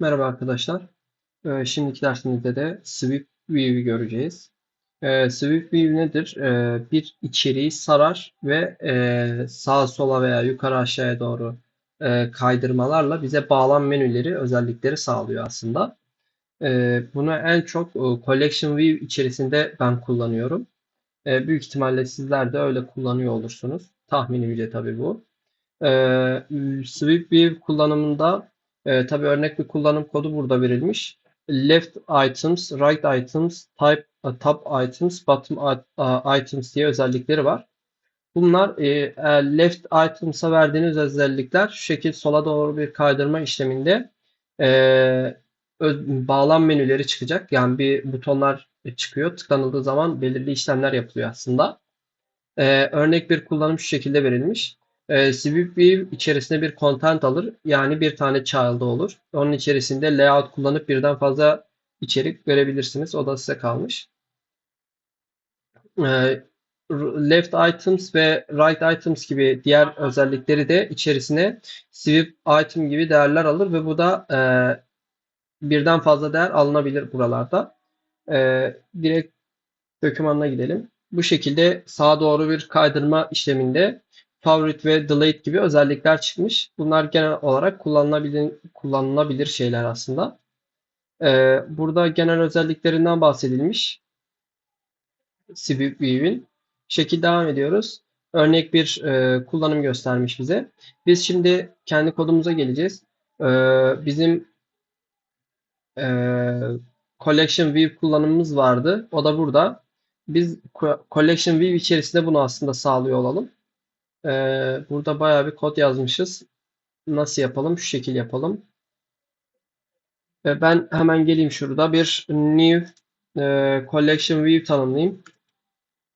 Merhaba arkadaşlar. Ee, şimdiki dersimizde de Sweep View'i göreceğiz. Ee, Sweep View nedir? Ee, bir içeriği sarar ve e, sağa sola veya yukarı aşağıya doğru e, kaydırmalarla bize bağlam menüleri, özellikleri sağlıyor aslında. Ee, bunu en çok e, Collection View içerisinde ben kullanıyorum. E, büyük ihtimalle sizler de öyle kullanıyor olursunuz. Tahminimce tabii bu. Ee, Sweep View kullanımında e, tabii örnek bir kullanım kodu burada verilmiş. Left items, right items, type, uh, top items, bottom uh, items diye özellikleri var. Bunlar e, e, left items'a verdiğiniz özellikler şu şekil sola doğru bir kaydırma işleminde e, bağlam menüleri çıkacak. Yani bir butonlar çıkıyor. Tıklanıldığı zaman belirli işlemler yapılıyor aslında. E, örnek bir kullanım şu şekilde verilmiş. E, Sweep View içerisinde bir content alır. Yani bir tane child olur. Onun içerisinde layout kullanıp birden fazla içerik verebilirsiniz. O da size kalmış. E, left items ve right items gibi diğer özellikleri de içerisine sweep item gibi değerler alır ve bu da e, birden fazla değer alınabilir buralarda. E, direkt dokümanına gidelim. Bu şekilde sağa doğru bir kaydırma işleminde favorite ve delete gibi özellikler çıkmış. Bunlar genel olarak kullanılabilir, kullanılabilir şeyler aslında. Ee, burada genel özelliklerinden bahsedilmiş. CView'in. Şekil devam ediyoruz. Örnek bir e, kullanım göstermiş bize. Biz şimdi kendi kodumuza geleceğiz. Ee, bizim e, Collection View kullanımımız vardı. O da burada. Biz Collection View içerisinde bunu aslında sağlıyor olalım. Ee, burada bayağı bir kod yazmışız. Nasıl yapalım? Şu şekil yapalım. Ee, ben hemen geleyim şurada bir new e, collection view tanımlayayım.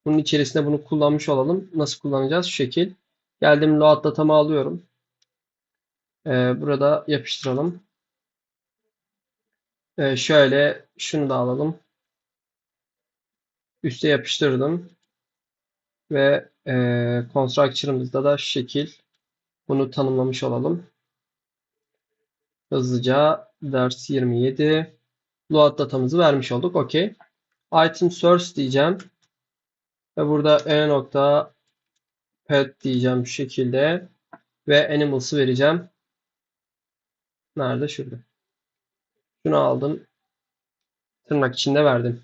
Bunun içerisinde bunu kullanmış olalım. Nasıl kullanacağız? Şu şekil. Geldim load datamı alıyorum. Ee, burada yapıştıralım. Ee, şöyle şunu da alalım. Üste yapıştırdım. Ve e, constructor'ımızda da şu şekil bunu tanımlamış olalım. Hızlıca ders 27 load datamızı vermiş olduk. Okey. Item source diyeceğim. Ve burada e nokta pet diyeceğim şu şekilde. Ve animals'ı vereceğim. Nerede? Şurada. Şunu aldım. Tırnak içinde verdim.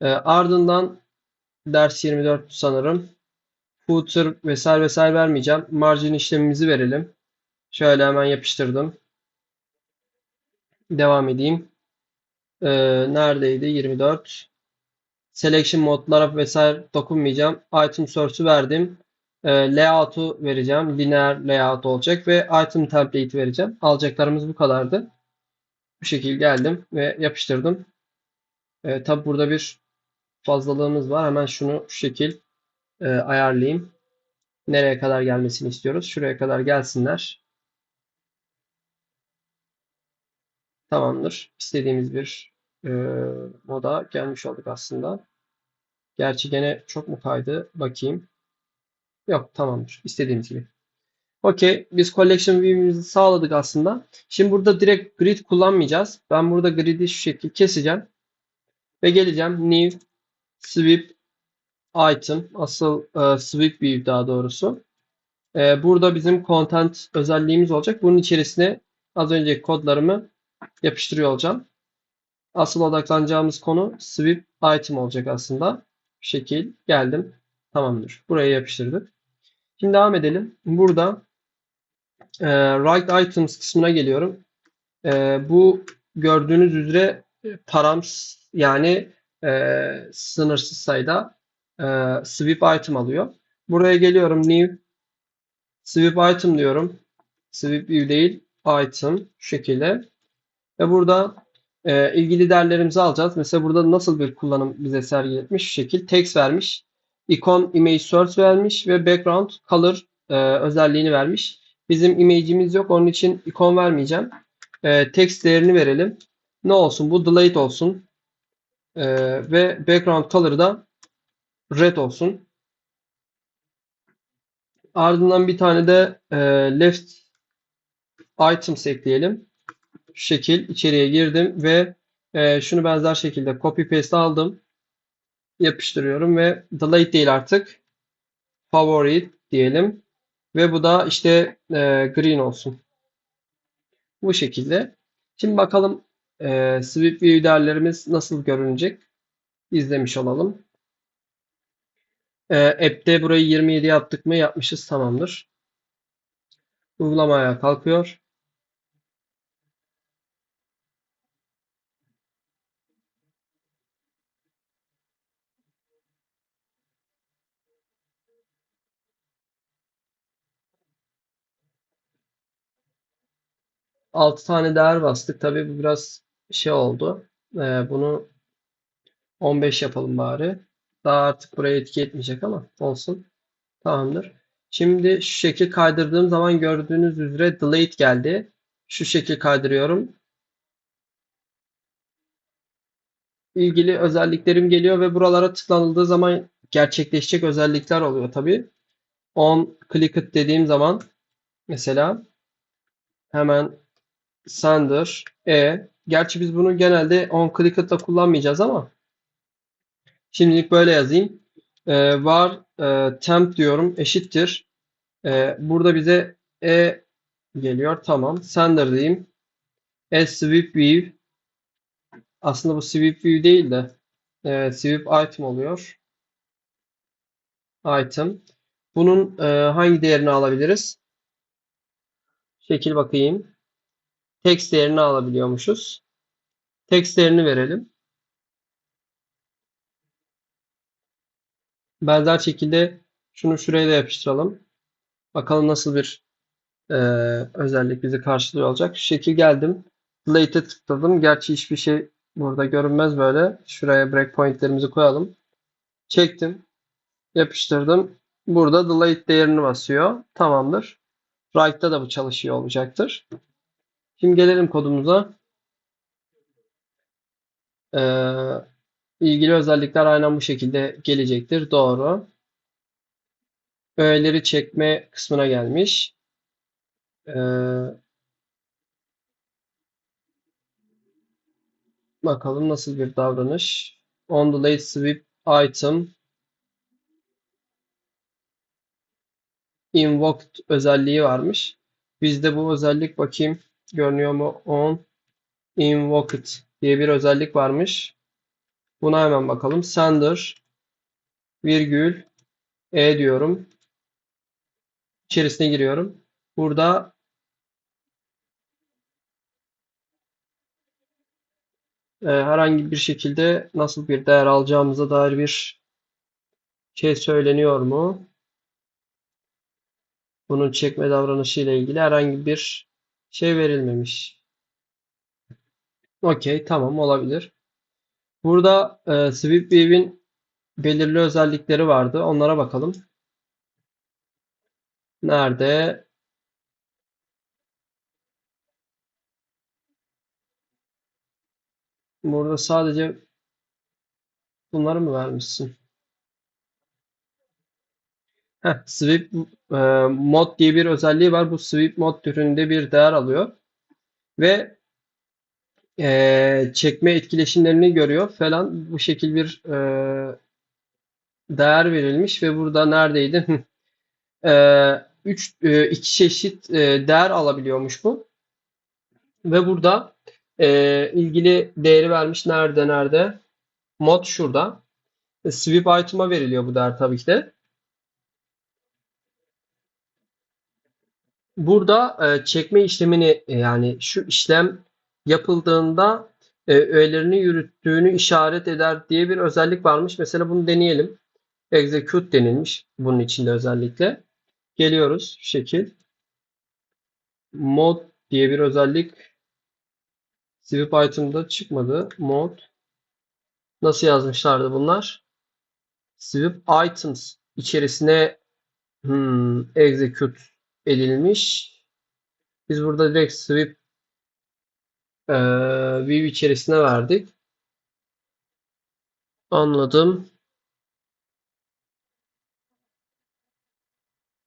E, ardından ders 24 sanırım. Footer vesaire vesaire vermeyeceğim. Margin işlemimizi verelim. Şöyle hemen yapıştırdım. Devam edeyim. Ee, neredeydi? 24. Selection modlara vesaire dokunmayacağım. Item source'u verdim. E, layout'u vereceğim. Linear layout olacak ve item template vereceğim. Alacaklarımız bu kadardı. Bu şekilde geldim ve yapıştırdım. E, tabi burada bir fazlalığımız var. Hemen şunu şu şekil e, ayarlayayım. Nereye kadar gelmesini istiyoruz? Şuraya kadar gelsinler. Tamamdır. İstediğimiz bir e, moda gelmiş olduk aslında. Gerçi gene çok mu kaydı? Bakayım. Yok tamamdır. İstediğimiz gibi. Okey. Biz collection view'imizi sağladık aslında. Şimdi burada direkt grid kullanmayacağız. Ben burada grid'i şu şekilde keseceğim. Ve geleceğim new sweep item asıl e, sweep view daha doğrusu. E, burada bizim content özelliğimiz olacak. Bunun içerisine az önceki kodlarımı yapıştırıyor olacağım. Asıl odaklanacağımız konu sweep item olacak aslında. Şekil geldim. Tamamdır. Buraya yapıştırdık. Şimdi devam edelim. Burada e, write items kısmına geliyorum. E, bu gördüğünüz üzere params yani e, sınırsız sayıda e, sweep item alıyor. Buraya geliyorum new sweep item diyorum. Sweep view değil item şu şekilde. Ve burada e, ilgili değerlerimizi alacağız. Mesela burada nasıl bir kullanım bize sergiletmiş? Şu şekil text vermiş. Icon image source vermiş ve background color e, özelliğini vermiş. Bizim image'imiz yok. Onun için ikon vermeyeceğim. E, text değerini verelim. Ne olsun? Bu delete olsun. E, ve background color'ı da red olsun. Ardından bir tane de e, left items ekleyelim. Şu şekil içeriye girdim ve e, şunu benzer şekilde copy paste aldım. Yapıştırıyorum ve delete değil artık. Favorite diyelim. Ve bu da işte e, green olsun. Bu şekilde. Şimdi bakalım e, sweep view nasıl görünecek. İzlemiş olalım. E, app'te burayı 27 yaptık mı? Yapmışız. Tamamdır. Uygulamaya kalkıyor. Altı tane değer bastık. Tabii bu biraz şey oldu. E, bunu 15 yapalım bari. Daha artık buraya etki etmeyecek ama olsun. Tamamdır. Şimdi şu şekil kaydırdığım zaman gördüğünüz üzere delete geldi. Şu şekil kaydırıyorum. İlgili özelliklerim geliyor ve buralara tıklanıldığı zaman gerçekleşecek özellikler oluyor tabii. On click it dediğim zaman mesela hemen sender e gerçi biz bunu genelde on click it'la kullanmayacağız ama şimdilik böyle yazayım. Ee, var e, temp diyorum eşittir. Ee, burada bize e geliyor. Tamam. Sender diyeyim. E sweep view. Aslında bu sweep view değil de e, sweep item oluyor. Item. Bunun e, hangi değerini alabiliriz? Şekil bakayım. Text değerini alabiliyormuşuz. Text değerini verelim. Benzer şekilde şunu şuraya da yapıştıralım. Bakalım nasıl bir e, özellik bizi karşılıyor olacak. Şekil geldim. Delete'e tıkladım. Gerçi hiçbir şey burada görünmez böyle. Şuraya breakpointlerimizi koyalım. Çektim. Yapıştırdım. Burada delete değerini basıyor. Tamamdır. Write'da da bu çalışıyor olacaktır. Şimdi gelelim kodumuza. Ee, ilgili özellikler aynen bu şekilde gelecektir. Doğru. Öğeleri çekme kısmına gelmiş. Ee, bakalım nasıl bir davranış. On the late sweep item invoked özelliği varmış. Bizde bu özellik bakayım görünüyor mu? On invoked diye bir özellik varmış. Buna hemen bakalım. Sender virgül e diyorum. İçerisine giriyorum. Burada e, herhangi bir şekilde nasıl bir değer alacağımıza dair bir şey söyleniyor mu? Bunun çekme davranışı ile ilgili herhangi bir şey verilmemiş. Okey, tamam olabilir. Burada e, Sweepweave'in belirli özellikleri vardı. Onlara bakalım. Nerede? Burada sadece bunları mı vermişsin? Heh, sweep e, mod diye bir özelliği var. Bu sweep mod türünde bir değer alıyor. Ve e, çekme etkileşimlerini görüyor falan. Bu şekil bir e, değer verilmiş ve burada neredeydi? e, e, iki çeşit e, değer alabiliyormuş bu. Ve burada e, ilgili değeri vermiş. Nerede nerede? Mod şurada. E, sweep item'a veriliyor bu değer tabii ki de. Burada e, çekme işlemini e, yani şu işlem yapıldığında e, öğelerini yürüttüğünü işaret eder diye bir özellik varmış. Mesela bunu deneyelim. Execute denilmiş bunun içinde özellikle. Geliyoruz şu şekil. Mod diye bir özellik Sweep item'da çıkmadı. Mod nasıl yazmışlardı bunlar? Sweep items içerisine hmm, execute edilmiş. Biz burada direkt sweep e, view içerisine verdik. Anladım.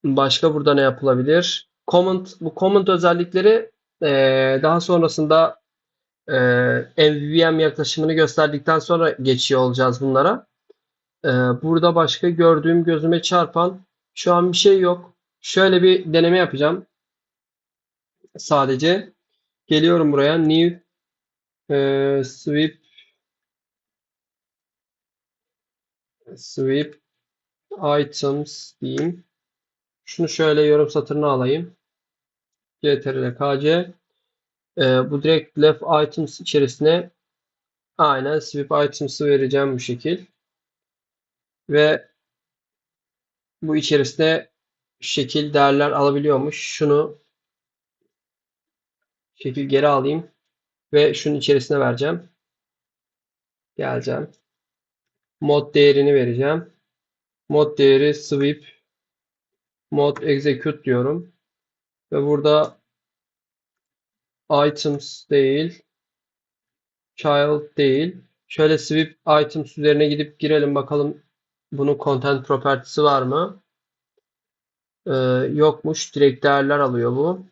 Başka burada ne yapılabilir? Comment, bu comment özellikleri Ee, daha sonrasında e, MVVM yaklaşımını gösterdikten sonra geçiyor olacağız bunlara. Ee, burada başka gördüğüm gözüme çarpan şu an bir şey yok. Şöyle bir deneme yapacağım. Sadece geliyorum buraya. New e, sweep sweep items diyeyim. Şunu şöyle yorum satırına alayım. CTRL KC e, bu direkt left items içerisine aynen sweep items'ı vereceğim bu şekil. Ve bu içerisine şekil değerler alabiliyormuş. Şunu şekil geri alayım ve şunun içerisine vereceğim. Geleceğim. Mod değerini vereceğim. Mod değeri sweep mod execute diyorum. Ve burada items değil child değil. Şöyle sweep items üzerine gidip girelim bakalım bunun content property'si var mı? Ee, yokmuş. Direkt değerler alıyor bu.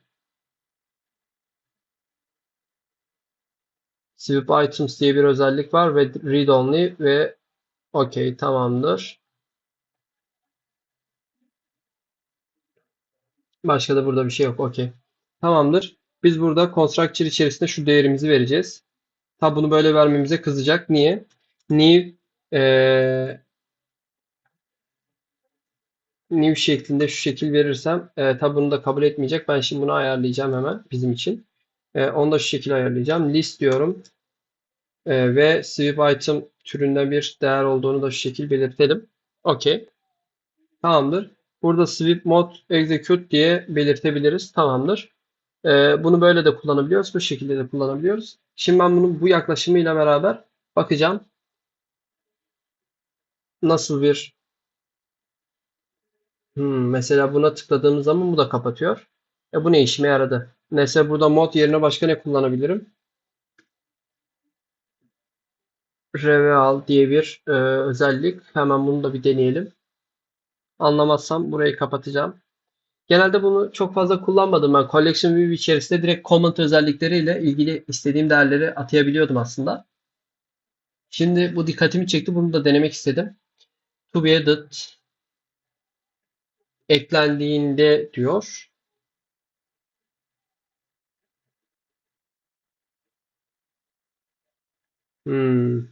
Sweep items diye bir özellik var ve read only ve okey tamamdır. Başka da burada bir şey yok. Okey. Tamamdır. Biz burada constructor içerisinde şu değerimizi vereceğiz. Tabi bunu böyle vermemize kızacak. Niye? New ee, new şeklinde şu şekil verirsem e, tabi bunu da kabul etmeyecek. Ben şimdi bunu ayarlayacağım hemen bizim için. E, onu da şu şekilde ayarlayacağım. List diyorum. E, ve sweep item türünden bir değer olduğunu da şu şekil belirtelim. Okey. Tamamdır. Burada sweep mod execute diye belirtebiliriz. Tamamdır. E, bunu böyle de kullanabiliyoruz. Bu şekilde de kullanabiliyoruz. Şimdi ben bunun bu yaklaşımıyla beraber bakacağım. Nasıl bir Hmm, mesela buna tıkladığımız zaman bu da kapatıyor. E bu ne işime yaradı? Mesela burada mod yerine başka ne kullanabilirim? Reveal diye bir e, özellik. Hemen bunu da bir deneyelim. Anlamazsam burayı kapatacağım. Genelde bunu çok fazla kullanmadım ben. Collection View içerisinde direkt comment özellikleriyle ilgili istediğim değerleri atayabiliyordum aslında. Şimdi bu dikkatimi çekti. Bunu da denemek istedim. To be added eklendiğinde diyor. Hmm.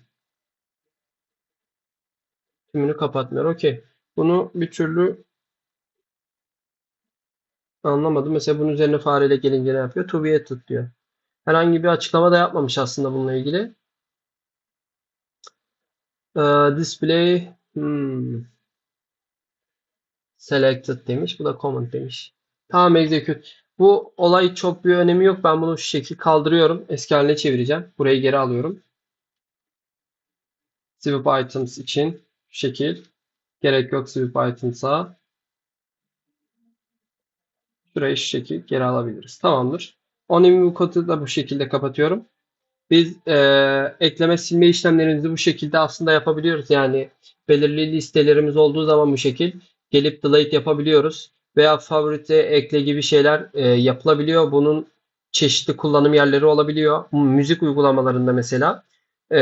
Tümünü kapatmıyor. Okey. Bunu bir türlü anlamadım. Mesela bunun üzerine fareyle gelince ne yapıyor? To be added diyor. Herhangi bir açıklama da yapmamış aslında bununla ilgili. Ee, display hmm. Selected demiş. Bu da comment demiş. Tamam execute. Bu olay çok bir önemi yok. Ben bunu şu şekil kaldırıyorum. Eski haline çevireceğim. Burayı geri alıyorum. Sweep items için şu şekil. Gerek yok sweep items'a. Şurayı şu şekil geri alabiliriz. Tamamdır. Only kodu da bu şekilde kapatıyorum. Biz e, ekleme silme işlemlerimizi bu şekilde aslında yapabiliyoruz. Yani belirli listelerimiz olduğu zaman bu şekil gelip delete yapabiliyoruz. Veya favorite ekle gibi şeyler e, yapılabiliyor. Bunun çeşitli kullanım yerleri olabiliyor. Müzik uygulamalarında mesela e,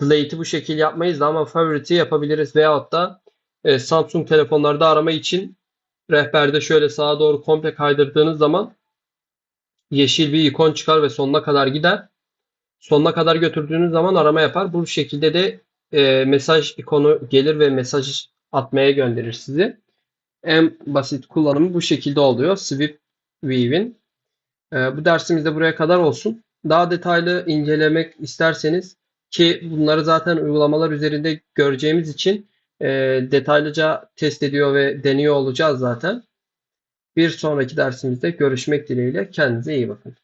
delete'i bu şekil yapmayız da ama favorite'i yapabiliriz. Veyahut da e, Samsung telefonlarda arama için rehberde şöyle sağa doğru komple kaydırdığınız zaman yeşil bir ikon çıkar ve sonuna kadar gider. Sonuna kadar götürdüğünüz zaman arama yapar. Bu şekilde de e, mesaj ikonu gelir ve mesaj atmaya gönderir sizi. En basit kullanımı bu şekilde oluyor. Sweep Weave'in. E, bu dersimiz de buraya kadar olsun. Daha detaylı incelemek isterseniz ki bunları zaten uygulamalar üzerinde göreceğimiz için e, detaylıca test ediyor ve deniyor olacağız zaten. Bir sonraki dersimizde görüşmek dileğiyle. Kendinize iyi bakın.